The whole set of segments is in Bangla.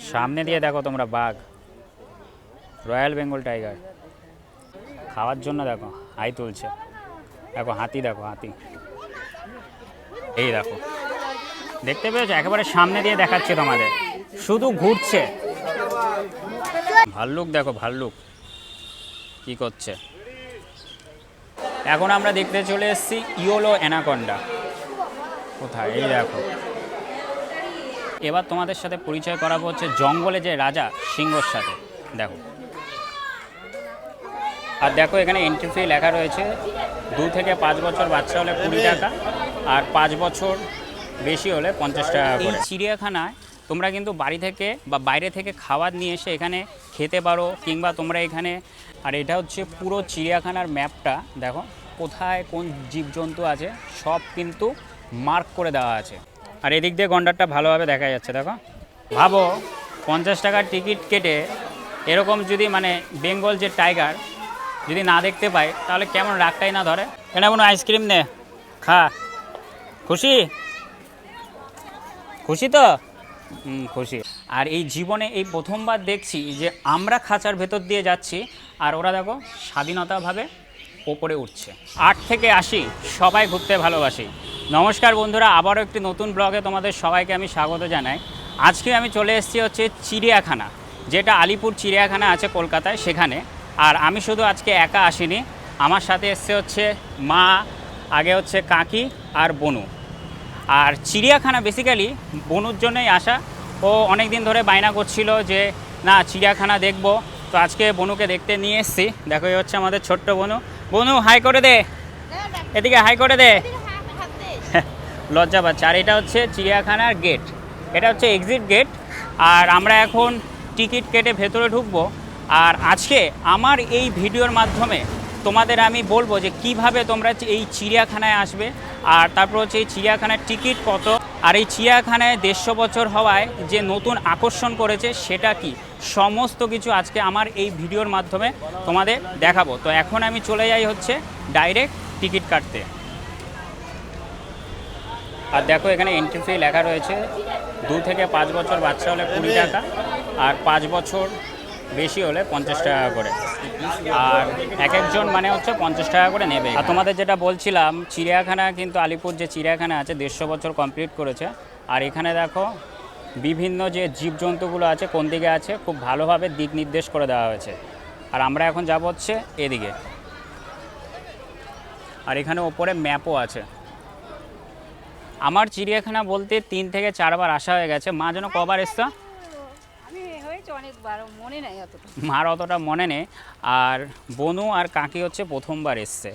সামনে দিয়ে দেখো তোমরা বাঘ। Royal Bengal tiger. খাওয়ার জন্য দেখো, হাই তুলছে। দেখো, হাতি দেখো, হাতি। এই দেখো। দেখতে পেয়েছ? একেবারে সামনে দিয়ে দেখাচ্ছে তোমাদের। শুধু ঘুরছে। ভাল্লুক, দেখো, ভাল্লুক। কি করছে? এখন আমরা দেখতে চলে এসেছি, ইয়োলো অ্যানাকন্ডা। কোথায়? এই দেখো। এবার তোমাদের সাথে পরিচয় করাবো হচ্ছে জঙ্গলে যে রাজা সিংহর সাথে। দেখো। আর দেখো এখানে এন্ট্রি ফি লেখা রয়েছে। দু থেকে পাঁচ বছর বাচ্চা হলে কুড়ি টাকা আর পাঁচ বছর বেশি হলে পঞ্চাশ টাকা করে। এই চিড়িয়াখানায় তোমরা কিন্তু বাড়ি থেকে বা বাইরে থেকে খাবার নিয়ে এসে এখানে খেতে পারো কিংবা তোমরা এখানে আর এটা হচ্ছে পুরো চিড়িয়াখানার ম্যাপটা। দেখো কোথায় কোন জীবজন্তু আছে সব কিন্তু মার্ক করে দেওয়া আছে। আর এদিক দিয়ে গন্ডারটা ভালোভাবে দেখা যাচ্ছে, দেখো। ভাবো, পঞ্চাশ টাকার টিকিট কেটে এরকম যদি মানে বেঙ্গল যে টাইগার যদি না দেখতে পাই তাহলে কেমন রাগটাই না ধরে? এখানে কোনো আইসক্রিম নে, খা। খুশি? খুশি তো? খুশি। আর এই জীবনে এই প্রথমবার দেখছি যে আমরা খাঁচার ভেতর দিয়ে যাচ্ছি, আর ওরা দেখো স্বাধীনতাভাবে ওপরে উঠছে। আট থেকে আশি, সবাই ঘুরতে ভালোবাসি। নমস্কার বন্ধুরা, আবারও একটি নতুন ব্লগে তোমাদের সবাইকে আমি স্বাগত জানাই। আজকে আমি চলে এসেছি হচ্ছে চিড়িয়াখানা, যেটা আলিপুর চিড়িয়াখানা আছে কলকাতায়, সেখানে। আর আমি শুধু আজকে একা আসিনি, আমার সাথে এসছে হচ্ছে মা, আগে হচ্ছে কাকি আর বনু। আর চিড়িয়াখানা বেসিক্যালি বনুর জন্যই আসা। ও অনেক দিন ধরে বায়না করছিল যে, না, চিড়িয়াখানা দেখব। তো আজকে বনুকে দেখতে নিয়ে এসেছি। দেখো, এই হচ্ছে আমাদের ছোট্ট বনু। বনু হাই করে দে। এদিকে হাই করে দে। লজ্জা পাচ্ছে। আর এটা হচ্ছে চিড়িয়াখানার গেট। এটা হচ্ছে এক্সিট গেট আর আমরা এখন টিকিট কেটে ভেতরে ঢুকবো। আর আজকে আমার এই ভিডিওর মাধ্যমে তোমাদের আমি বলব যে কীভাবে তোমরা এই চিড়িয়াখানায় আসবে। আর তারপর হচ্ছে এই চিড়িয়াখানার টিকিট কত। আর এই চিড়িয়াখানায় দেড়শো বছর হওয়ায় যে নতুন আকর্ষণ করেছে, সেটা কি? সমস্ত কিছু আজকে আমার এই ভিডিওর মাধ্যমে তোমাদের দেখাবো। তো এখন আমি চলে যাই হচ্ছে ডাইরেক্ট টিকিট কাটতে। আর দেখো এখানে এন্ট্রি ফি লেখা রয়েছে, দু থেকে পাঁচ বছর বাচ্চা হলে কুড়ি টাকা, আর পাঁচ বছর বেশি হলে পঞ্চাশ টাকা করে। আর এক একজন মানে হচ্ছে পঞ্চাশ টাকা করে নেবে। আর তোমাদের যেটা বলছিলাম, চিড়িয়াখানা কিন্তু আলিপুর যে চিড়িয়াখানা আছে, দেড়শো বছর কমপ্লিট করেছে। আর এখানে দেখো, বিভিন্ন যে জীবজন্তুগুলো আছে, কোন দিকে আছে, খুব ভালোভাবে দিক নির্দেশ করে দেওয়া হয়েছে। আর আমরা এখন যাব হচ্ছে এদিকে। আর এখানে ওপরে ম্যাপও আছে। আমার চিড়িয়াখানা বলতে তিন থেকে চারবার আসা হয়ে গেছে। মা যেন কবার আমি মার অতটা মনে নেই। আর বনু আর কাকি হচ্ছে প্রথমবার এসছে।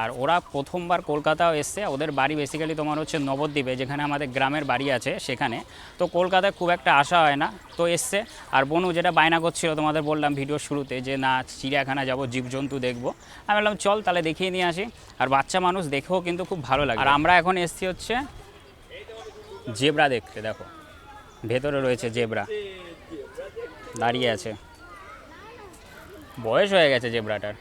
আর ওরা প্রথমবার কলকাতাও এসছে। ওদের বাড়ি বেসিক্যালি তোমার হচ্ছে নবদ্বীপে, যেখানে আমাদের গ্রামের বাড়ি আছে সেখানে। তো কলকাতায় খুব একটা আসা হয় না, তো এসছে। আর বনু যেটা বায়না করছিল তোমাদের বললাম ভিডিও শুরুতে যে, না, চিড়িয়াখানা যাব, জীবজন্তু দেখব। আমি বললাম, চল তাহলে দেখিয়ে নিয়ে আসি। আর বাচ্চা মানুষ দেখেও কিন্তু খুব ভালো লাগে। আর আমরা এখন এসছি হচ্ছে জেব্রা দেখতে, দেখো। ভেতরে রয়েছে জেব্রা। দাঁড়িয়ে আছে। বয়স হয়ে গেছে জেব্রাটার।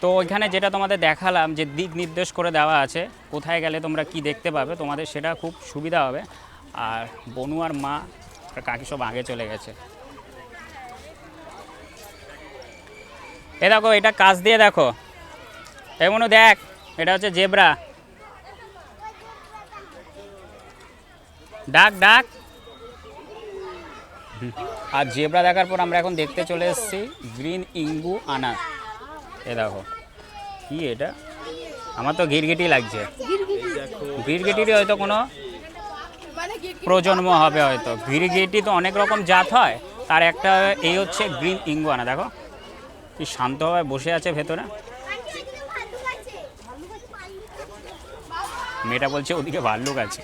তো ওইখানে যেটা তোমাদের দেখালাম যে দিক নির্দেশ করে দেওয়া আছে, কোথায় গেলে তোমরা কি দেখতে পাবে তোমাদের সেটা খুব সুবিধা হবে। আর বনু আর মা কাকি সব আগে চলে গেছে। এ দেখো, এটা কাজ দিয়ে দেখো। এমন দেখ, এটা হচ্ছে জেব্রা। ডাক ডাক। আর জেব্রা দেখার পর আমরা এখন দেখতে চলে এসেছি গ্রিন ইঙ্গু আনা। এ দেখো, কি এটা? আমার তো গিরগিটি লাগছে। গিরগিটিরই হয়তো কোনো প্রজন্ম হবে হয়তো। গিরগিটি তো অনেক রকম জাত হয়, তার একটা এই হচ্ছে গ্রিন ইঙ্গু আনা। দেখো, কি শান্তভাবে বসে আছে ভেতরে। মেয়েটা বলছে, ওদিকে ভাল্লুক আছে।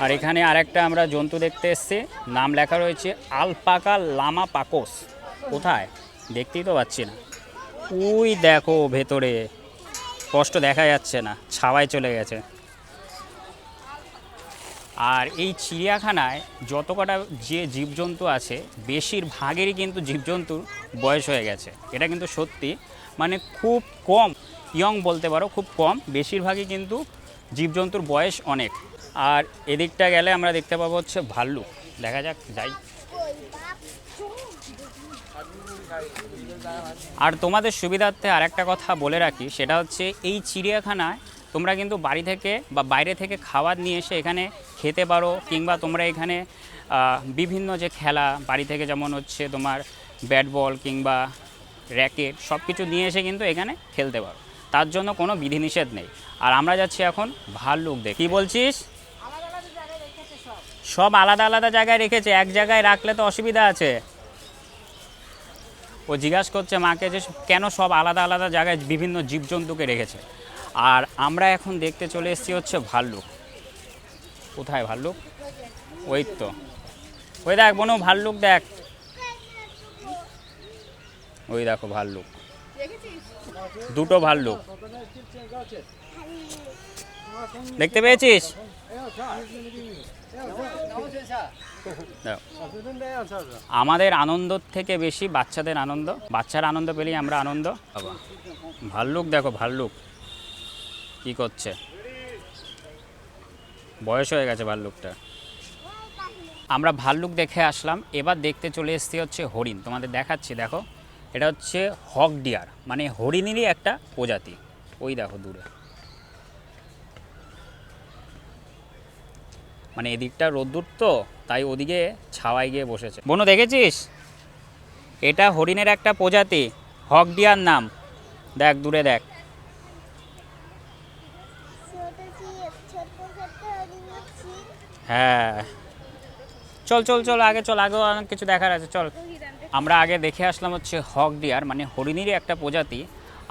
আর এখানে আরেকটা আমরা জন্তু দেখতে এসছি। নাম লেখা রয়েছে আলপাকা লামা পাকোস। কোথায়? দেখতেই তো পাচ্ছি না। উই দেখো ভেতরে। স্পষ্ট দেখা যাচ্ছে না। ছাওয়ায় চলে গেছে। আর এই চিড়িয়াখানায় যত কটা যে জীবজন্তু আছে, বেশিরভাগেরই কিন্তু জীবজন্তুর বয়স হয়ে গেছে। এটা কিন্তু সত্যি। মানে খুব কম, ইয়ং বলতে পারো, খুব কম। বেশিরভাগই কিন্তু জীবজন্তুর বয়স অনেক। আর এদিকটা গেলে আমরা দেখতে পাবো হচ্ছে ভাল্লুক। দেখা যাক, যাই। আর তোমাদের সুবিধার্থে আরেকটা কথা বলে রাখি, সেটা হচ্ছে এই চিড়িয়াখানায় তোমরা কিন্তু বাড়ি থেকে বা বাইরে থেকে খাবার নিয়ে এসে এখানে খেতে পারো, কিংবা তোমরা এখানে বিভিন্ন যে খেলা, বাড়ি থেকে যেমন হচ্ছে তোমার ব্যাট বল কিংবা র্যাকেট সব কিছু নিয়ে এসে কিন্তু এখানে খেলতে পারো। তার জন্য কোনো বিধিনিষেধ নেই। আর আমরা যাচ্ছি এখন ভাল্লুক দেখ কী বলছিস আলাদা আলাদা জায়গায় রেখেছে সব আলাদা আলাদা জায়গায় রেখেছে, এক জায়গায় রাখলে তো অসুবিধা আছে। ও জিজ্ঞাসা করছে মাকে যে কেন সব আলাদা আলাদা জায়গায় বিভিন্ন জীবজন্তুকে রেখেছে। আর আমরা এখন দেখতে চলে এসেছি হচ্ছে ভাল্লুক। কোথায় ভাল্লুক? ওই তো। ওই দেখ বনু, ভাল্লুক দেখ। ওই দেখো ভাল্লুক। দুটো ভাল্লুক। দেখতে পেয়েছিস। আমাদের আনন্দ থেকে বেশি বাচ্চাদের আনন্দ। বাচ্চার আনন্দ পেলেই আমরা আনন্দ ভাল্লুক দেখো, ভাল্লুক। কি করছে? বয়স হয়ে গেছে ভাল্লুকটা। আমরা ভাল্লুক দেখে আসলাম। এবার দেখতে চলে এসেছি হচ্ছে হরিণ। তোমাদের দেখাচ্ছি, দেখো। এটা হচ্ছে হক ডিয়ার মানে হরিণেরই একটা প্রজাতি। ওই দেখো দূরে। মানে এদিকটা রোদ্দুর তো, তাই ওদিকে ছাওয়ায় গিয়ে বসেছে। বনু, দেখেছিস? এটা হরিণের একটা প্রজাতি, হক ডিয়ার নাম। দেখ, দূরে দেখ। হ্যাঁ। চল চল চল, আগে চল আগেও অনেক কিছু দেখার আছে, চল। আমরা আগে দেখে আসলাম হচ্ছে হক ডিয়ার মানে হরিণেরই একটা প্রজাতি।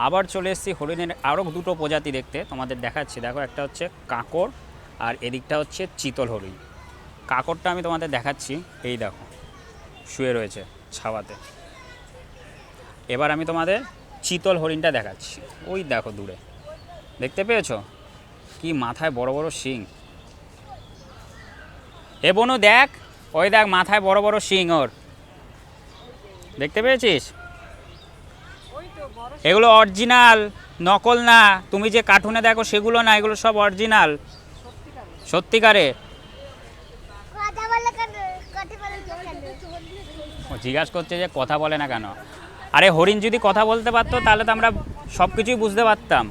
আবার চলে এসেছি হরিণের আরও দুটো প্রজাতি দেখতে, তোমাদের দেখাচ্ছি। দেখো, একটা হচ্ছে কাঁকড় আর এদিকটা হচ্ছে চিতল হরিণ। কাঁকড়টা আমি তোমাদের দেখাচ্ছি। এই দেখো, শুয়ে রয়েছে ছাওয়াতে। এবার আমি তোমাদের চিতল হরিণটা দেখাচ্ছি। ওই দেখো দূরে। দেখতে পেয়েছ? কি মাথায় বড় বড় শিং। এ বনু, দেখ। ওই দেখ, মাথায় বড় বড় শিং ওর। দেখতে পেয়েছিস? এগুলো অরিজিনাল নকল না। তুমি যে কার্টুনে দেখো, সেগুলো না, এগুলো সব অরিজিনাল সত্যিকার? জিজ্ঞাসা করছে যে কথা বলে না কেন? আরে হরিণ যদি কথা বলতে পারতো তাহলে তো আমরা সব কিছুই বুঝতে পারতাম।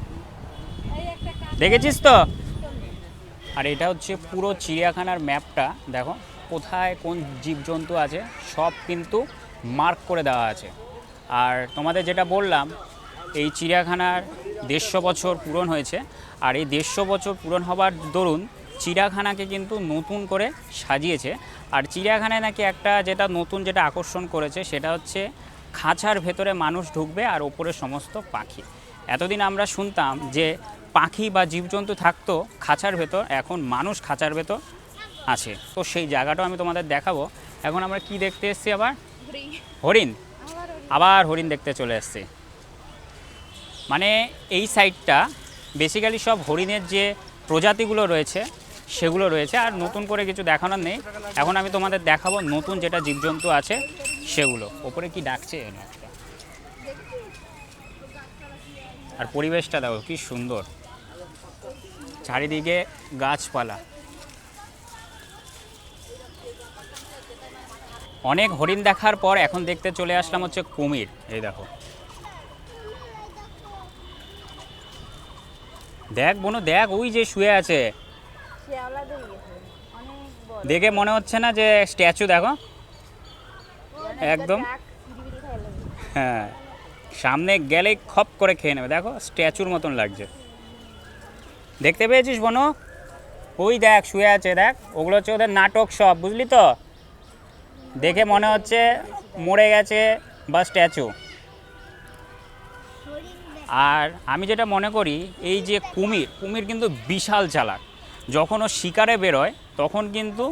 দেখেছিস তো? আর এটা হচ্ছে পুরো চিড়িয়াখানার ম্যাপটা। দেখো কোথায় কোন জীবজন্তু আছে সব কিন্তু মার্ক করে দেওয়া আছে। আর তোমাদের যেটা বললাম এই চিড়িয়াখানার দেড়শো বছর পূরণ হয়েছে। আর এই দেড়শো বছর পূরণ হবার দরুন চিড়িয়াখানাকে কিন্তু নতুন করে সাজিয়েছে। আর চিড়িয়াখানায় নাকি একটা যেটা নতুন যেটা আকর্ষণ করেছে সেটা হচ্ছে খাঁচার ভেতরে মানুষ ঢুকবে আর ওপরে সমস্ত পাখি। এতদিন আমরা শুনতাম যে পাখি বা জীবজন্তু থাকতো খাঁচার ভেতর এখন মানুষ খাঁচার ভেতর আছে। তো সেই জায়গাটাও আমি তোমাদের দেখাবো। এখন আমরা কি দেখতে এসছি আবার? হরিণ। আবার হরিণ। দেখতে চলে এসেছি। মানে এই সাইডটা বেসিক্যালি সব হরিণের যে প্রজাতিগুলো রয়েছে সেগুলো রয়েছে আর নতুন করে কিছু দেখানোর নেই। এখন আমি তোমাদের দেখাবো নতুন যেটা জীবজন্তু আছে, সেগুলো। ওপরে কি ডাকছে আর পরিবেশটা দেখো, কি সুন্দর। চারিদিকে গাছপালা। অনেক হরিণ দেখার পর এখন দেখতে চলে আসলাম হচ্ছে কুমির। এই দেখো। দেখ বোনো, দেখ, ওই যে শুয়ে আছে। দেখে মনে হচ্ছে না যে স্ট্যাচু দেখো। একদম। খাই লাগে হ্যাঁ। সামনে গেলেই খপ করে খেয়ে নেবে। দেখো স্ট্যাচুর মতন লাগছে। দেখতে পেয়েছিস বনো? ওই দেখ শুয়ে আছে দেখ। ওগুলো হচ্ছে ওদের নাটক সব বুঝলি তো? দেখে মনে হচ্ছে মরে গেছে বা স্ট্যাচু। আর আমি যেটা মনে করি এই যে কুমির কুমির কিন্তু বিশাল চালাক। যখন ও শিকারে বেরোয়, তখন কিন্তু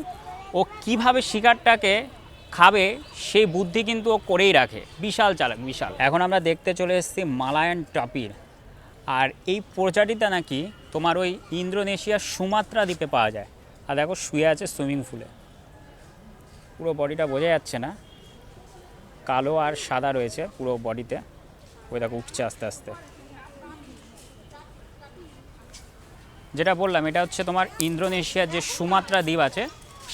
ও কীভাবে শিকারটাকে খাবে, সেই বুদ্ধি কিন্তু ও করেই রাখে। বিশাল চালাক, বিশাল। এখন আমরা দেখতে চলে এসেছি মালায়ান টাপির আর এই প্রজাতিটা নাকি তোমার ওই ইন্দোনেশিয়ার সুমাত্রা দ্বীপে পাওয়া যায়। আর দেখো, শুয়ে আছে সুইমিং পুলে। পুরো বডিটা বোঝা যাচ্ছে না। কালো আর সাদা রয়েছে পুরো বডিতে। ওই দেখো, উঠছে আস্তে আস্তে। যেটা বললাম এটা হচ্ছে তোমার ইন্দোনেশিয়ার যে সুমাত্রা দ্বীপ আছে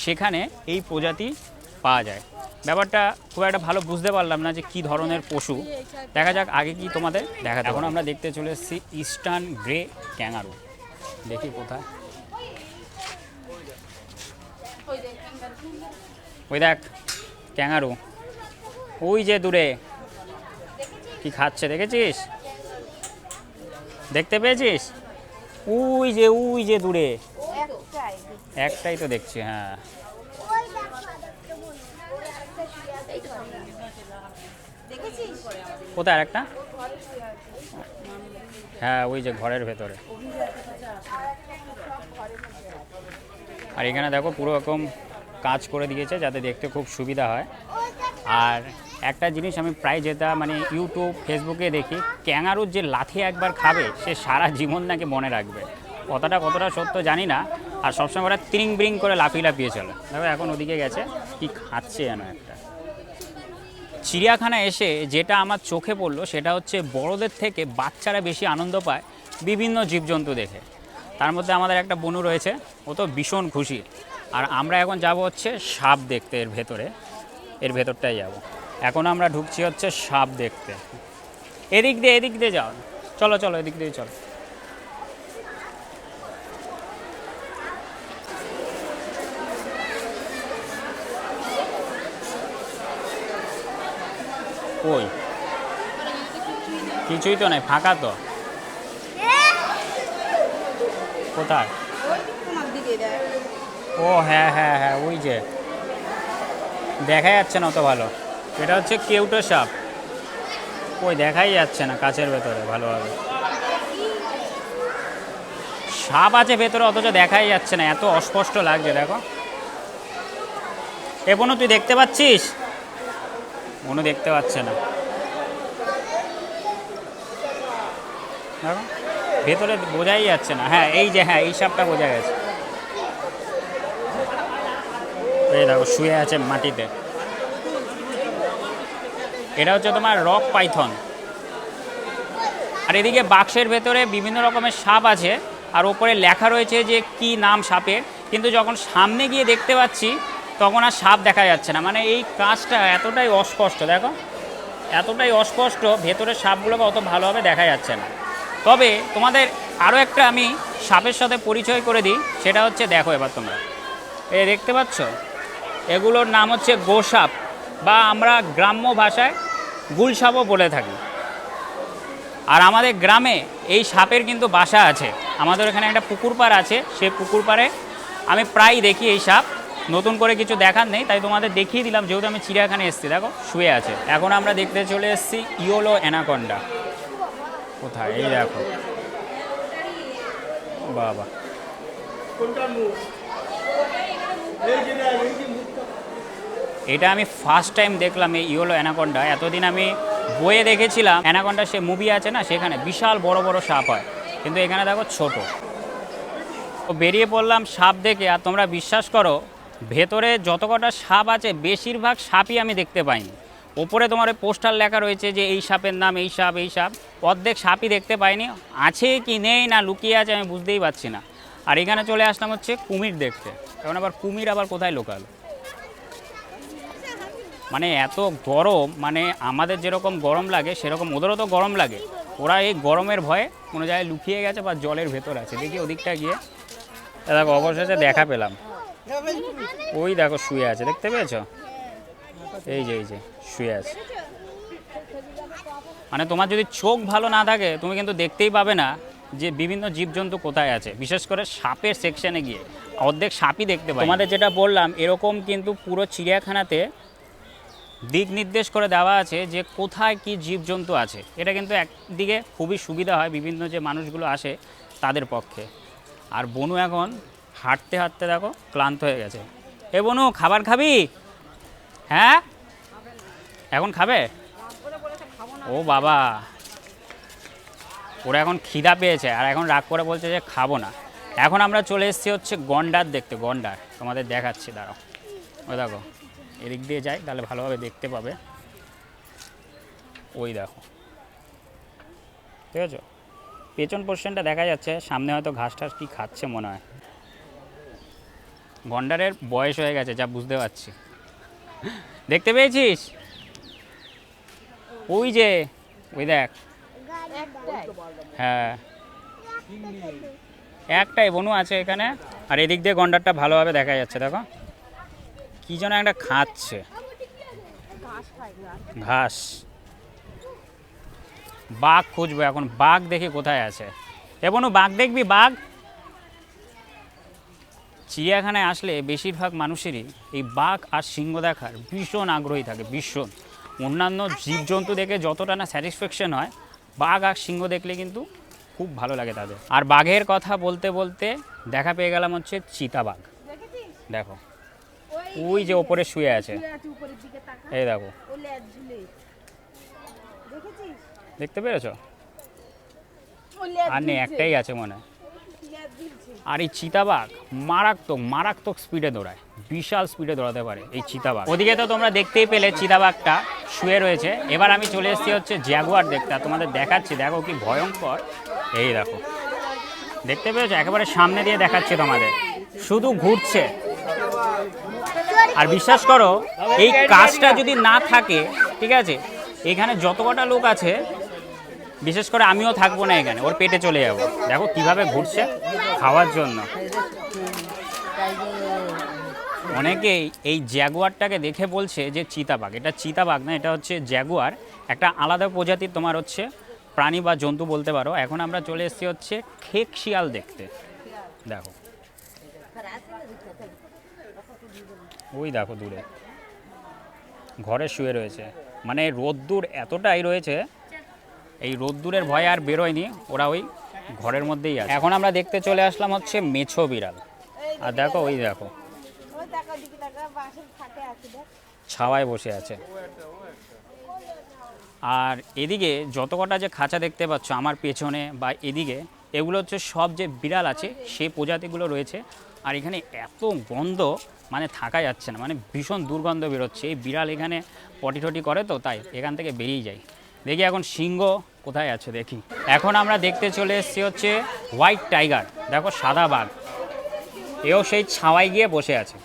সেখানে এই প্রজাতি পাওয়া যায়। ব্যাপারটা খুব একটা ভালো বুঝতে পারলাম না যে কি ধরনের পশু। দেখা যাক আগে কি তোমাদের দেখা এখন আমরা দেখতে চলে এসেছি ইস্টার্ন গ্রে ক্যাঙ্গারু। দেখি কোথায়। ওই দেখ ক্যাঙ্গারু। ওই যে দূরে। কি খাচ্ছে দেখেছিস? দেখতে পেয়েছিস? ওই যে ওই যে দূরে। একটাই তো দেখছি হ্যাঁ। কোথায় একটা হ্যাঁ ওই যে ঘরের ভেতরে। আর এখানে দেখো পুরো রকম কাজ করে দিয়েছে যাতে দেখতে খুব সুবিধা হয়। আর একটা জিনিস আমি প্রায় যেটা মানে ইউটিউব ফেসবুকে দেখি, ক্যাঙারুর যে লাথি একবার খাবে, সে সারা জীবন নাকি মনে রাখবে। কতটা কতটা সত্য জানি না, আর সবসময় ওরা ত্রিং ব্রিং করে লাফিয়ে লাফিয়ে চলে। দেখো এখন ওদিকে গেছে, কি খাচ্ছে যেন একটা। চিড়িয়াখানা এসে যেটা আমার চোখে পড়ল, সেটা হচ্ছে বড়দের থেকে বাচ্চারা বেশি আনন্দ পায় বিভিন্ন জীবজন্তু দেখে। তার মধ্যে আমাদের একটা বনু রয়েছে, ও তো ভীষণ খুশি। আর আমরা এখন যাব হচ্ছে সাপ দেখতে এর ভেতরে, এর ভেতরটাই যাব। এখন আমরা ঢুকছি হচ্ছে সাপ দেখতে। এদিক দিয়ে এদিক দিয়ে যাও। চলো চলো, এদিক দিয়ে চলো। কই? কিছুই তো নাই, ফাঁকা তো। কোথায়? ও হ্যাঁ হ্যাঁ হ্যাঁ ওই যে। দেখা যাচ্ছে না অত ভালো। এটা হচ্ছে কেউটো সাপ। ওই দেখাই যাচ্ছে না কাছের ভেতরে, ভালোভাবে। সাপ আছে ভেতরে, অথচ দেখাই যাচ্ছে না, এত অস্পষ্ট লাগছে, দেখো। এ বনু, তুই দেখতে পাচ্ছিস? মনু দেখতে পাচ্ছে না। দেখো, ভেতরে বোঝাই যাচ্ছে না। হ্যাঁ এই যে হ্যাঁ এই সাপটা বোঝা গেছে। এই দেখো, শুয়ে আছে মাটিতে। এটা হচ্ছে তোমার রক পাইথন আর এদিকে বাক্সের ভেতরে বিভিন্ন রকমের সাপ আছে, আর ওপরে লেখা রয়েছে যে কি নাম সাপের। কিন্তু যখন সামনে গিয়ে দেখতে পাচ্ছি, তখন আর সাপ দেখা যাচ্ছে না। মানে এই কাজটা এতটাই অস্পষ্ট, দেখো। এতটাই অস্পষ্ট, ভেতরের সাপগুলোকে অত ভালোভাবে দেখা যাচ্ছে না। তবে তোমাদের আরও একটা আমি সাপের সাথে পরিচয় করে দিই, সেটা হচ্ছে দেখো এবার তোমরা। এ, দেখতে পাচ্ছ? এগুলোর নাম হচ্ছে গোসাপ। বা আমরা গ্রাম্য ভাষায় গুলসাপও বলে থাকি। আর আমাদের গ্রামে এই সাপের কিন্তু বাসা আছে। আমাদের এখানে একটা পুকুর পাড় আছে। সেই পুকুর পাড়ে আমি প্রায় দেখি এই সাপ। নতুন করে কিছু দেখার নেই, তাই তোমাদের দেখিয়ে দিলাম। যেহেতু আমি চিড়িয়াখানে এসেছি, দেখো, শুয়ে আছে। এখন আমরা দেখতে চলে এসেছি ইয়োলো অ্যানাকন্ডা। কোথায়? এই দেখো। বাবা। এটা আমি ফার্স্ট টাইম দেখলাম এই ইয়োলো অ্যানাকন্ডা এতদিন আমি বইয়ে দেখেছিলাম অ্যানাকন্ডা সে মুভি আছে না, সেখানে বিশাল বড় বড় সাপ হয়। কিন্তু এখানে দেখো ছোট। তো বেরিয়ে পড়লাম সাপ দেখে, আর তোমরা বিশ্বাস করো, ভেতরে যত কটা সাপ আছে, বেশিরভাগ সাপই আমি দেখতে পাইনি। ওপরে তোমার ওই পোস্টার লেখা রয়েছে যে এই সাপের নাম এই সাপ এই সাপ। অর্ধেক সাপই দেখতে পাইনি। আছে কি নেই না লুকিয়ে আছে আমি বুঝতেই পারছি না। আর এখানে চলে আসলাম হচ্ছে কুমির দেখতে। এখন আবার কুমির আবার কোথায় লোকাল? মানে এত গরম মানে আমাদের যেরকম গরম লাগে, সেরকম ওদেরও তো গরম লাগে। ওরা এই গরমের ভয়ে কোনো জায়গায় লুকিয়ে গেছে বা জলের ভেতর আছে। দেখি ওদিকটা গিয়ে। দেখো, অবশেষে দেখা পেলাম। ওই দেখো শুয়ে আছে, দেখতে পেয়েছ? এই যে এই যে, শুয়ে আছে। মানে তোমার যদি চোখ ভালো না থাকে, তুমি কিন্তু দেখতেই পাবে না যে বিভিন্ন জীবজন্তু কোথায় আছে। বিশেষ করে সাপের সেকশনে গিয়ে। অর্ধেক সাপই দেখতে পাই। তোমাদের যেটা বললাম, এরকম কিন্তু পুরো চিড়িয়াখানাতে দিক নির্দেশ করে দেওয়া আছে যে কোথায় কি জীবজন্তু আছে। এটা কিন্তু একদিকে খুবই সুবিধা হয় বিভিন্ন যে মানুষগুলো আসে তাদের পক্ষে। আর বনু এখন হাঁটতে হাঁটতে দেখো ক্লান্ত হয়ে গেছে। এ বনু, খাবার খাবি? হ্যাঁ? এখন খাবে? ও বাবা। ওরা এখন খিদা পেয়েছে আর এখন রাগ করে বলছে যে খাব না। এখন আমরা চলে এসেছি হচ্ছে গন্ডার দেখতে। গন্ডার তোমাদের দেখাচ্ছি, দাঁড়াও। ওই দেখো। এদিক দিয়ে যাই তাহলে ভালোভাবে দেখতে পাবে। ওই দেখো। ঠিক আছে? পেছন পোর্শনটা দেখা যাচ্ছে, সামনে হয়তো ঘাস টাস কি খাচ্ছে মনে হয়। গন্ডারের বয়স হয়ে গেছে, যা বুঝতে পারছি। দেখতে পেয়েছিস? ওই যে, ওই দেখ। হ্যাঁ। একটাই, বনু আছে এখানে। আর এদিক দিয়ে গন্ডারটা ভালোভাবে দেখা যাচ্ছে, দেখো। কি যেন একটা খাচ্ছে। ঘাস। বাঘ খুঁজবো এখন। বাঘ দেখি কোথায় আছে। এ বনু, বাঘ দেখবি? বাঘ? চিড়িয়াখানায় আসলে বেশিরভাগ মানুষেরই এই বাঘ আর সিংহ দেখার ভীষণ আগ্রহী থাকে, ভীষণ। অন্যান্য জীবজন্তু দেখে যতটা না স্যাটিসফ্যাকশন হয়, বাঘ আর সিংহ দেখলে কিন্তু খুব ভালো লাগে তাদের। আর বাঘের কথা বলতে বলতে দেখা পেয়ে গেলাম হচ্ছে চিতাবাঘ। দেখো। ওই যে ওপরে শুয়ে আছে। এই দেখো। দেখতে পেরেছ? আর নেই একটাই আছে মনে। আর এই চিতাবাঘ মারাত্মক মারাত্মক স্পিডে দৌড়ায়। বিশাল স্পিডে দৌড়াতে পারে এই চিতাবাঘ। ওদিকে তো তোমরা দেখতেই পেলে চিতাবাঘটা শুয়ে রয়েছে। এবার আমি চলে এসেছি হচ্ছে জ্যাগুয়ার দেখতে। তোমাদের দেখাচ্ছি দেখো কি ভয়ঙ্কর। এই দেখো। দেখতে পেয়েছ একেবারে সামনে দিয়ে দেখাচ্ছি তোমাদের। শুধু ঘুরছে। আর বিশ্বাস করো, এই কাজটা যদি না থাকে, ঠিক আছে, এখানে যত কটা লোক আছে, বিশেষ করে আমিও থাকব না এখানে, ওর পেটে চলে যাব। দেখো কীভাবে ঘুরছে খাওয়ার জন্য। অনেকেই এই জ্যাগুয়ারটাকে দেখে বলছে যে চিতাবাঘ। এটা চিতাবাঘ না, এটা হচ্ছে জ্যাগুয়ার। একটা আলাদা প্রজাতির তোমার হচ্ছে প্রাণী বা জন্তু বলতে পারো। এখন আমরা চলে এসেছি হচ্ছে খেক শিয়াল দেখতে। দেখো। ওই দেখো দূরে। ঘরে শুয়ে রয়েছে। মানে রোদ্দুর এতটাই রয়েছে, এই রোদ্দুরের ভয়ে আর বেরোয়নি, ওরা ওই ঘরের মধ্যেই আছে। এখন আমরা দেখতে চলে আসলাম হচ্ছে মেছো বিড়াল। আর দেখো, ওই দেখো, ছাওয়ায় বসে আছে। আর এদিকে যত কটা যে খাঁচা দেখতে পাচ্ছ, আমার পেছনে বা এদিকে, এগুলো হচ্ছে সব যে বিড়াল আছে সেই প্রজাতিগুলো রয়েছে। আর এখানে এত গন্ধ মানে থাকা যাচ্ছে না মানে ভীষণ দুর্গন্ধ বেরোচ্ছে। এই বিড়াল এখানে পটি টটি করে তো, তাই এখান থেকে বেরিয়ে যায়। দেখি এখন সিংহ কোথায় আছে, দেখি। এখন আমরা দেখতে চলে এসেছি হচ্ছে হোয়াইট টাইগার, দেখো সাদা বাঘ। এও সেই ছাওয়ায় গিয়ে বসে আছে।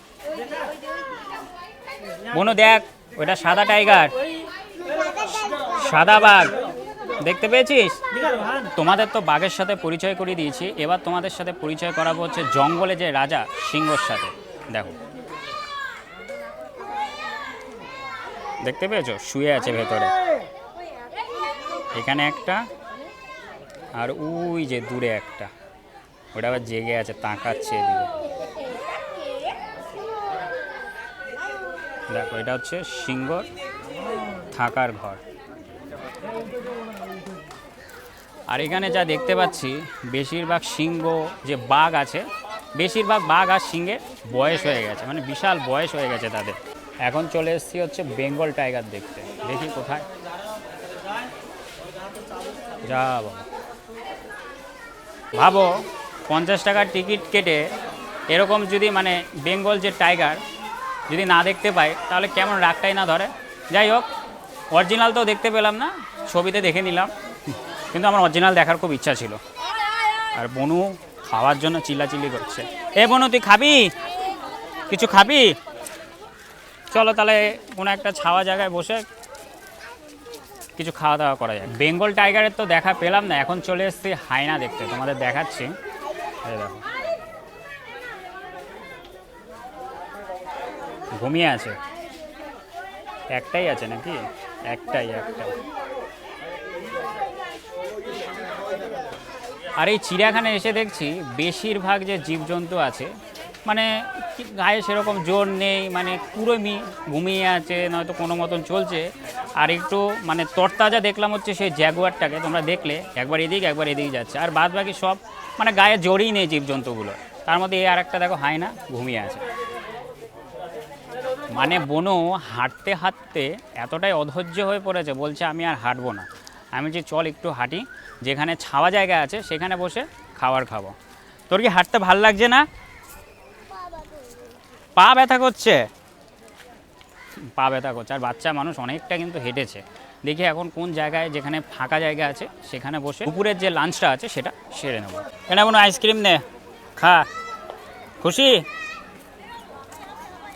বনু দেখ, ওটা সাদা টাইগার। সাদা বাঘ। দেখতে পেয়েছিস? তোমাদের তো বাঘের সাথে পরিচয় করিয়ে দিয়েছি। এবার তোমাদের সাথে পরিচয় করাবো হচ্ছে জঙ্গলে যে রাজা সিংহর সাথে। দেখো। দেখতে পেয়েছ? শুয়ে আছে ভেতরে। এখানে একটা, আর ওই যে দূরে একটা। ওটা আবার জেগে আছে, তাকাচ্ছে এদিকে। দেখো, এটা হচ্ছে সিংহর থাকার ঘর। আর এখানে যা দেখতে পাচ্ছি, বেশিরভাগ সিংহ যে বাঘ আছে, বেশিরভাগ বাঘ আর সিংহের বয়স হয়ে গেছে মানে বিশাল বয়স হয়ে গেছে তাদের। এখন চলে এসেছি হচ্ছে বেঙ্গল টাইগার দেখতে। দেখি কোথায়। যা ভাবো, পঞ্চাশ টাকার টিকিট কেটে এরকম যদি মানে বেঙ্গল যে টাইগার যদি না দেখতে পাই তাহলে কেমন রাগটাই না ধরে? যাই হোক অরিজিনাল তো দেখতে পেলাম না, ছবিতে দেখে নিলাম। কিন্তু আমার অরিজিনাল দেখার খুব ইচ্ছা ছিল। আর বনু খাওয়ার জন্য চিল্লাচিল্লি করছে। এ বনু, তুই খাবি? কিছু খাবি? চলো তাহলে কোনো একটা ছাওয়া জায়গায় বসে কিছু খাওয়া দাওয়া করা যায় বেঙ্গল টাইগারের তো দেখা পেলাম না, এখন চলে এসেছি হায়না দেখতে, তোমাদের দেখাচ্ছি। দেখো। ঘুমিয়ে আছে? একটাই আছে নাকি? একটাই একটাই। আর এই চিড়িয়াখানায় এসে দেখছি বেশিরভাগ যে জীবজন্তু আছে মানে গায়ে সেরকম জোর নেই মানে পুরোমি ঘুমিয়ে আছে, নয়তো কোনো মতন চলছে। আর একটু মানে তরতাজা দেখলাম হচ্ছে সেই জ্যাগুয়ারটাকে, তোমরা দেখলে, একবার এদিক, একবার এদিকে যাচ্ছে। আর বাদ বাকি সব মানে গায়ে জোরই নেই জীবজন্তুগুলো তার মধ্যে এই আর একটা দেখো, হায় না, ঘুমিয়ে আছে। মানে বনু হাঁটতে হাঁটতে এতটাই অধৈর্য হয়ে পড়েছে, বলছে আমি আর হাঁটবো না। আমি যে চল একটু হাঁটি, যেখানে ছাওয়া জায়গা আছে, সেখানে বসে খাবার খাব। তোর কি হাঁটতে ভালো লাগছে না? পা ব্যথা করছে। পা ব্যথা করছে। আর বাচ্চা মানুষ অনেকটা কিন্তু হেঁটেছে। দেখি এখন কোন জায়গায় যেখানে ফাঁকা জায়গা আছে, সেখানে বসে দুপুরের যে লাঞ্চটা আছে, সেটা সেরে নেব। এখানে কোনো আইসক্রিম নে। খা। খুশি?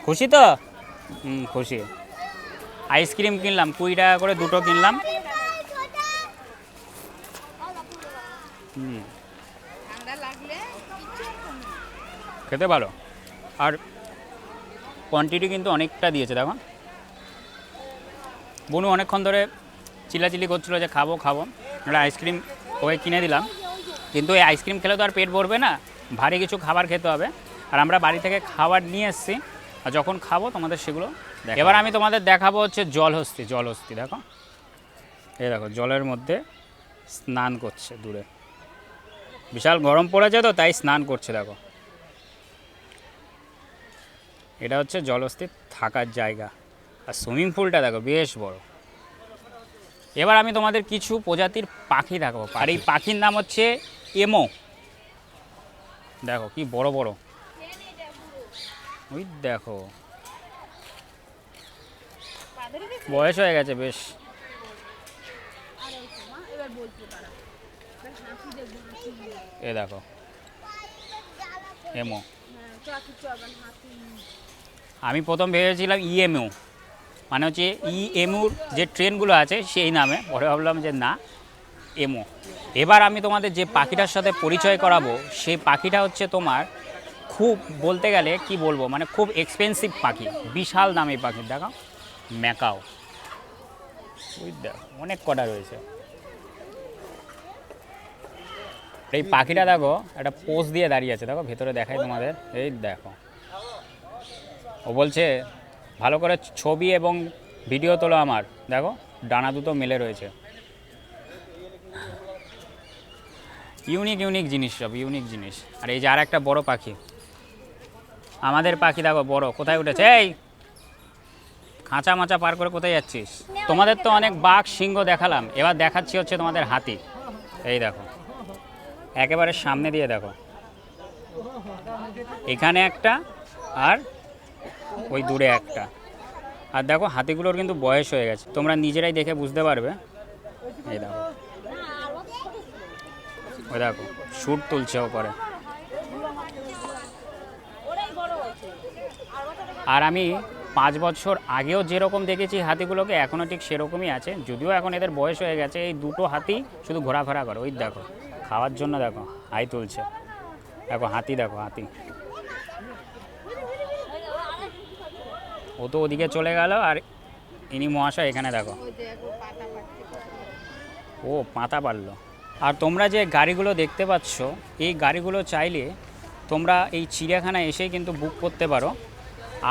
খুশি তো? খুশি। আইসক্রিম কিনলাম, কুড়ি টাকা করে দুটো কিনলাম। খেতে ভালো আর কোয়ান্টিটি কিন্তু অনেকটা দিয়েছে, দেখো। বনু অনেকক্ষণ ধরে চিলাচিলি করছিল যে খাব খাব। একটা আইসক্রিম ওকে কিনে দিলাম। কিন্তু এই আইসক্রিম খেলে তো আর পেট ভরবে না। ভারী কিছু খাবার খেতে হবে। আর আমরা বাড়ি থেকে খাবার নিয়ে এসেছি। আর যখন খাব তোমাদের সেগুলো। এবার আমি তোমাদের দেখাবো হচ্ছে জলহস্তি জলহস্তি, দেখো। এই দেখো, জলের মধ্যে স্নান করছে দূরে। বিশাল গরম পড়েছে তো, তাই স্নান করছে, দেখো। এটা হচ্ছে জলস্থির থাকার জায়গা। আর সুইমিং পুলটা দেখো, বেশ বড়। এবার আমি তোমাদের কিছু প্রজাতির পাখি দেখাবো। আর এই পাখির নাম হচ্ছে এমো। দেখো, কি বড় বড়। ওই দেখো। বয়স হয়ে গেছে, বেশ। এ দেখো, এমো। আমি প্রথম ভেবেছিলাম ইএমইউ মানে হচ্ছে ইএমইউর যে ট্রেনগুলো আছে সেই নামে। পরে ভাবলাম যে না এমও এবার আমি তোমাদের যে পাখিটার সাথে পরিচয় করাবো, সেই পাখিটা হচ্ছে তোমার খুব বলতে গেলে কি বলব মানে খুব এক্সপেন্সিভ পাখি। বিশাল দামি পাখি। দেখো, ম্যাকাও। অনেক কটা রয়েছে। এই পাখিটা দেখো, একটা পোজ দিয়ে দাঁড়িয়ে আছে। দেখো, ভেতরে দেখাই তোমাদের। এই দেখো। ও বলছে, ভালো করে ছবি এবং ভিডিও তোলো আমার। দেখো, ডানা দুটো মেলে রয়েছে। ইউনিক ইউনিক জিনিস সব, ইউনিক জিনিস। আর এই যে আর একটা বড় পাখি। আমাদের পাখি দেখো, বড়। কোথায় উঠেছে? এই! খাঁচা মাচা পার করে কোথায় যাচ্ছিস? তোমাদের তো অনেক বাঘ, সিংহ দেখালাম। এবার দেখাচ্ছি হচ্ছে তোমাদের হাতি। এই দেখো। একেবারে সামনে দিয়ে দেখো। এখানে একটা আর ওই দূরে একটা। আর দেখো, হাতিগুলোর কিন্তু বয়স হয়ে গেছে। তোমরা নিজেরাই দেখে বুঝতে পারবে। এই দেখো। ওই দেখো শ্যুট তুলছে ওপরে। আর আমি পাঁচ বছর আগেও যেরকম দেখেছি হাতিগুলোকে এখনও ঠিক সেরকমই আছে। যদিও এখন এদের বয়স হয়ে গেছে, এই দুটো হাতি শুধু ঘোরাফেরা করে। ওই দেখো, খাওয়ার জন্য দেখো, হাই তুলছে। দেখো, হাতি দেখো, হাতি। ও তো ওদিকে চলে গেল আর ইনি মহাশয় এখানে দেখো। ও পাতা পারল আর তোমরা যে গাড়িগুলো দেখতে পাচ্ছ এই গাড়িগুলো চাইলে তোমরা এই চিড়িয়াখানায় এসেই কিন্তু বুক করতে পারো।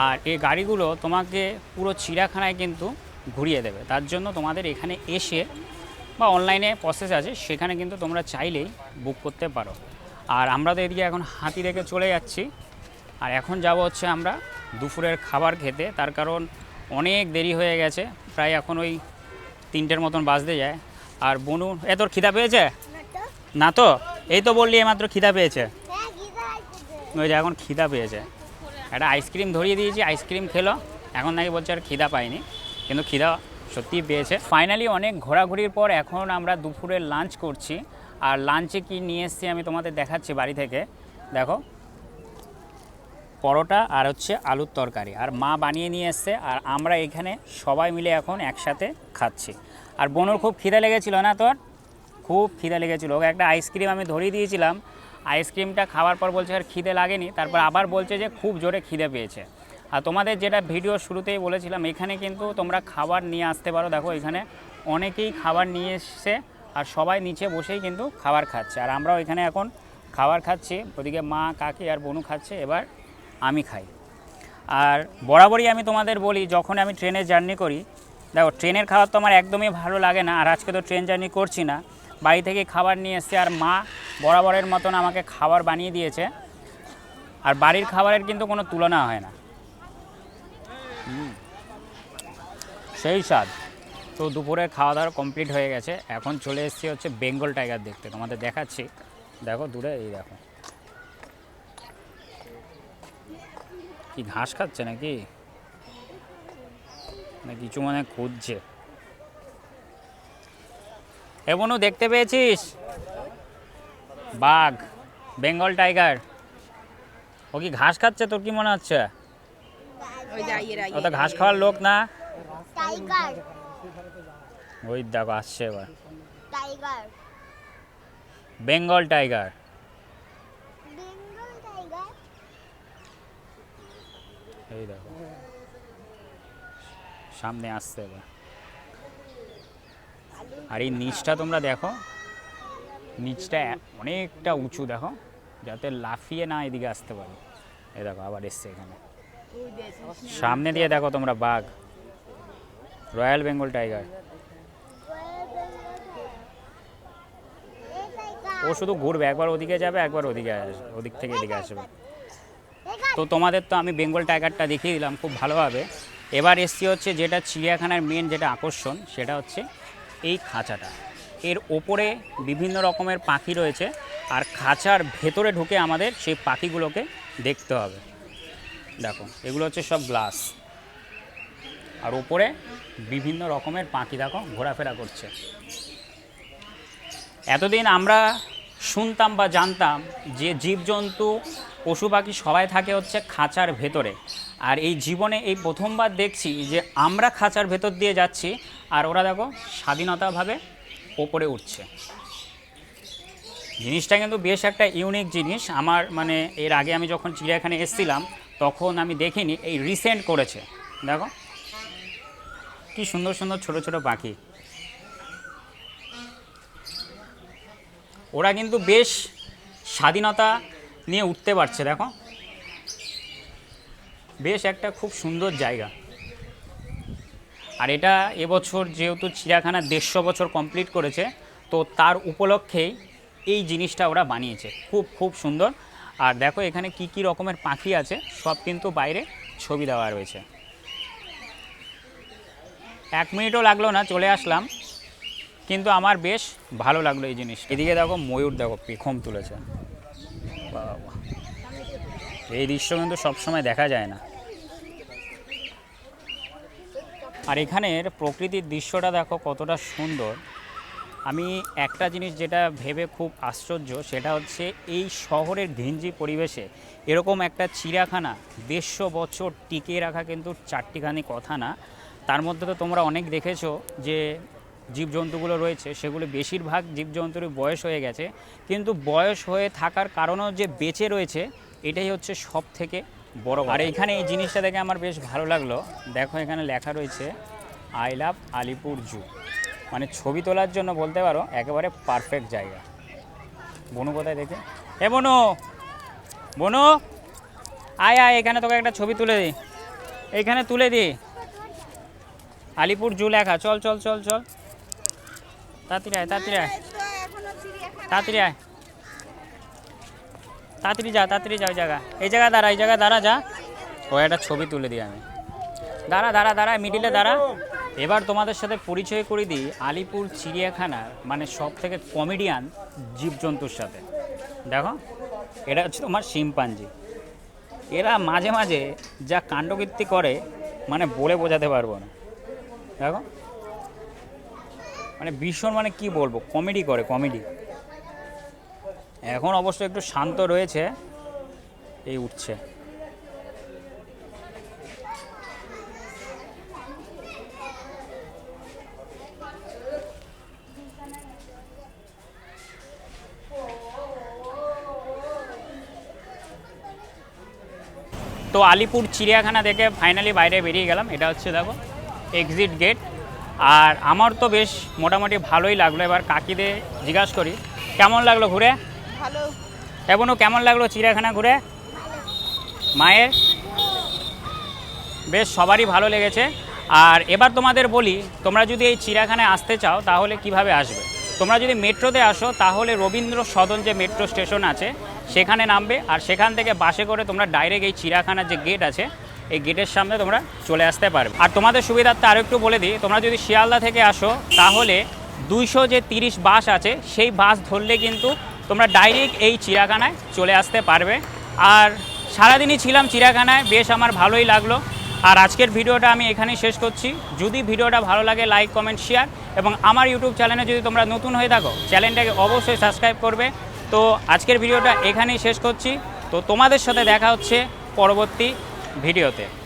আর এই গাড়িগুলো তোমাকে পুরো চিড়িয়াখানায় কিন্তু ঘুরিয়ে দেবে। তার জন্য তোমাদের এখানে এসে বা অনলাইনে প্রসেস আছে সেখানে কিন্তু তোমরা চাইলেই বুক করতে পারো। আর আমরা তো এদিকে এখন হাতি রেখে চলে যাচ্ছি। আর এখন যাব হচ্ছে আমরা দুপুরের খাবার খেতে। তার কারণ অনেক দেরি হয়ে গেছে, প্রায় এখন ওই তিনটের মতন বাজতে যায়। আর বনু, এ তোর খিদা পেয়েছে? না তো? এই তো বললি এইমাত্র খিদা পেয়েছে। ওই যে এখন খিদা পেয়েছে। একটা আইসক্রিম ধরিয়ে দিয়েছি, আইসক্রিম খেলো। এখন নাকি বলছে আর খিদা পাইনি, কিন্তু খিদা সত্যিই পেয়েছে। ফাইনালি অনেক ঘোরাঘুরির পর এখন আমরা দুপুরে লাঞ্চ করছি। আর লাঞ্চে কি নিয়ে এসেছি আমি তোমাদের দেখাচ্ছি বাড়ি থেকে। দেখো। পরোটা আর হচ্ছে আলুর তরকারি। আর মা বানিয়ে নিয়ে এসছে আর আমরা এখানে সবাই মিলে এখন একসাথে খাচ্ছি। আর বোনর খুব খিদে লেগেছিল না তোর? খুব খিদে লেগেছিল। ওকে একটা আইসক্রিম আমি ধরিয়ে দিয়েছিলাম। আইসক্রিমটা খাওয়ার পর বলছে আর খিদে লাগেনি। তারপর আবার বলছে যে খুব জোরে খিদে পেয়েছে। আর তোমাদের যেটা ভিডিও শুরুতেই বলেছিলাম, এখানে কিন্তু তোমরা খাবার নিয়ে আসতে পারো। দেখো এখানে অনেকেই খাবার নিয়ে এসছে আর সবাই নিচে বসেই কিন্তু খাবার খাচ্ছে। আর আমরাও এখানে এখন খাবার খাচ্ছি। ওদিকে মা, কাকি আর বনু খাচ্ছে। এবার আমি খাই। আর বরাবরই আমি তোমাদের বলি, যখন আমি ট্রেনে জার্নি করি, দেখো, ট্রেনের খাবার তো আমার একদমই ভালো লাগে না, আর আজকে তো ট্রেন জার্নি করছি না, বাড়ি থেকে খাবার নিয়ে এসছে, আর মা বরাবরের মতন আমাকে খাবার বানিয়ে দিয়েছে, আর বাড়ির খাবারের কিন্তু কোনো তুলনা হয় না। সেই স্বাদ। তো দুপুরে খাওয়া দাওয়া কমপ্লিট হয়ে গেছে, এখন চলে এসেছি হচ্ছে বেঙ্গল টাইগার দেখতে, তোমাদের দেখাচ্ছি। দেখো দূরে, এই দেখো। কি ঘাস খাচ্ছে নাকি? না কিছু মানে খুঁজছে? এমনও দেখতে পেয়েছিস? বাঘ বেঙ্গল টাইগার। ও কি ঘাস খাচ্ছে তোর কি মনে হচ্ছে? ও তো ঘাস খাওয়ার লোক না। ওই দেখো আসছে এবার। বেঙ্গল টাইগার বেঙ্গল টাইগার এই দেখো। সামনে আসছে এবার। আর এই নিচটা তোমরা দেখো, নিচটা অনেকটা উঁচু দেখো, যাতে লাফিয়ে না এদিকে আসতে পারে। এ দেখো, আবার এসছে এখানে। সামনে দিয়ে দেখো তোমরা বাঘ। Royal Bengal tiger. ও শুধু ঘুরবে, একবার ওদিকে যাবে, একবার ওদিকে ওদিক থেকে এদিকে আসবে। তো তোমাদের তো আমি বেঙ্গল টাইগারটা দেখিয়ে দিলাম, খুব ভালোভাবে। এবার এসছি হচ্ছে যেটা চিড়িয়াখানার মেন যেটা আকর্ষণ, সেটা হচ্ছে এই খাঁচাটা। এর ওপরে বিভিন্ন রকমের পাখি রয়েছে, আর খাঁচার ভেতরে ঢুকে আমাদের সেই পাখিগুলোকে দেখতে হবে। দেখো, এগুলো হচ্ছে সব গ্লাস আর ওপরে বিভিন্ন রকমের পাখি, দেখো, ঘোরাফেরা করছে। এতদিন আমরা শুনতাম বা জানতাম যে জীবজন্তু পশু পাখি সবাই থাকে হচ্ছে খাঁচার ভেতরে। আর এই জীবনে এই প্রথমবার দেখছি যে আমরা খাঁচার ভেতর দিয়ে যাচ্ছি আর ওরা দেখো স্বাধীনতাভাবে ওপরে উঠছে। জিনিসটা কিন্তু বেশ একটা ইউনিক জিনিস। আমার মানে এর আগে আমি যখন চিড়িয়াখানে এসেছিলাম, তখন আমি দেখিনি, এই রিসেন্ট করেছে। দেখো, কি সুন্দর সুন্দর ছোট ছোট পাখি। ওরা কিন্তু বেশ স্বাধীনতা নিয়ে উঠতে পারছে, দেখো। বেশ একটা খুব সুন্দর জায়গা। আর এটা এবছর যেহেতু চিড়িয়াখানা দেড়শো বছর কমপ্লিট করেছে, তো তার উপলক্ষেই এই জিনিসটা ওরা বানিয়েছে। খুব খুব সুন্দর। আর দেখো এখানে কি কি রকমের পাখি আছে, সব কিন্তু বাইরে ছবি দেওয়া রয়েছে। এক মিনিটও লাগল না, চলে আসলাম। কিন্তু আমার বেশ ভালো লাগল এই জিনিস এদিকে দেখো ময়ূর দেখো, পেখম তুলেছে। বাবা। এই দৃশ্য কিন্তু সবসময় দেখা যায় না। আর এখানের প্রকৃতির দৃশ্যটা দেখো কতটা সুন্দর। আমি একটা জিনিস যেটা ভেবে খুব আশ্চর্য, সেটা হচ্ছে এই শহরের ঘিঞ্জি পরিবেশে এরকম একটা চিড়িয়াখানা দেড়শো বছর টিকিয়ে রাখা কিন্তু চারটিখানি কথা না। তার মধ্যে তো তোমরা অনেক দেখেছ যে জীবজন্তুগুলো রয়েছে, সেগুলো বেশিরভাগ জীবজন্তুরই বয়স হয়ে গেছে। কিন্তু বয়স হয়ে থাকার কারণেও যে বেঁচে রয়েছে, এটাই হচ্ছে সব থেকে বড় আর এখানে এই জিনিসটা দেখে আমার বেশ ভালো লাগল। দেখো এখানে লেখা রয়েছে, আই লাভ আলিপুর জু। মানে ছবি তোলার জন্য বলতে পারো, একেবারে পারফেক্ট জায়গা। বনু কোথায় দেখে? এ বনু! বনু! আয় আয়, এখানে তোকে একটা ছবি তুলে দিই। এইখানে তুলে দিই। আলিপুর জু লেখা। চল চল চল চল। তাড়াতাড়ি আয় তাড়াতাড়ি আয়। তাড়াতাড়ি আয়। তাড়াতাড়ি যা তাড়াতাড়ি যা ওই জায়গা। এই জায়গা দাঁড়া এই জায়গা দাঁড়া যা। ও একটা ছবি তুলে দিই আমি। দাঁড়া দাঁড়া দাঁড়া মিডিলে দাঁড়া। এবার তোমাদের সাথে পরিচয় করে দিই আলিপুর চিড়িয়াখানার মানে সব থেকে কমেডিয়ান জীবজন্তুর সাথে। দেখো এটা হচ্ছে তোমার শিম্পাঞ্জি। এরা মাঝে মাঝে যা কাণ্ডকীর্তি করে মানে বলে বোঝাতে পারব না। দেখো। মানে ভীষণ মানে কি বলব কমেডি করে কমেডি এখন অবশ্য একটু শান্ত রয়েছে, এই উঠছে। তো আলিপুর চিড়িয়াখানা দেখে ফাইনালি বাইরে বেরিয়ে গেলাম, এটা হচ্ছে দেখো এক্সিট গেট আর আমার তো বেশ মোটামুটি ভালোই লাগল। এবার কাকিদের জিজ্ঞাসা করি কেমন লাগল ঘুরে? ভালো। এখনও কেমন লাগল চিড়িয়াখানা ঘুরে? মায়ের? বেশ সবারই ভালো লেগেছে। আর এবার তোমাদের বলি তোমরা যদি এই চিড়িয়াখানায় আসতে চাও তাহলে কীভাবে আসবে? তোমরা যদি মেট্রোতে আসো তাহলে রবীন্দ্র সদন যে মেট্রো স্টেশন আছে সেখানে নামবে। আর সেখান থেকে বাসে করে তোমরা ডাইরেক্ট এই চিড়িয়াখানার যে গেট আছে এই গেটের সামনে তোমরা চলে আসতে পারবে। আর তোমাদের সুবিধার্থে আরও একটু বলে দিই, তোমরা যদি শিয়ালদা থেকে আসো, তাহলে দুইশো যে তিরিশ বাস আছে, সেই বাস ধরলে কিন্তু তোমরা ডাইরেক্ট এই চিড়িয়াখানায় চলে আসতে পারবে। আর সারাদিনই ছিলাম চিড়িয়াখানায়, বেশ আমার ভালোই লাগল। আর আজকের ভিডিওটা আমি এখানেই শেষ করছি। যদি ভিডিওটা ভালো লাগে লাইক কমেন্ট শেয়ার এবং আমার ইউটিউব চ্যানেলে যদি তোমরা নতুন হয়ে থাকো, চ্যানেলটাকে অবশ্যই সাবস্ক্রাইব করবে। তো আজকের ভিডিওটা এখানেই শেষ করছি। তো তোমাদের সাথে দেখা হচ্ছে পরবর্তী ভিডিওতে।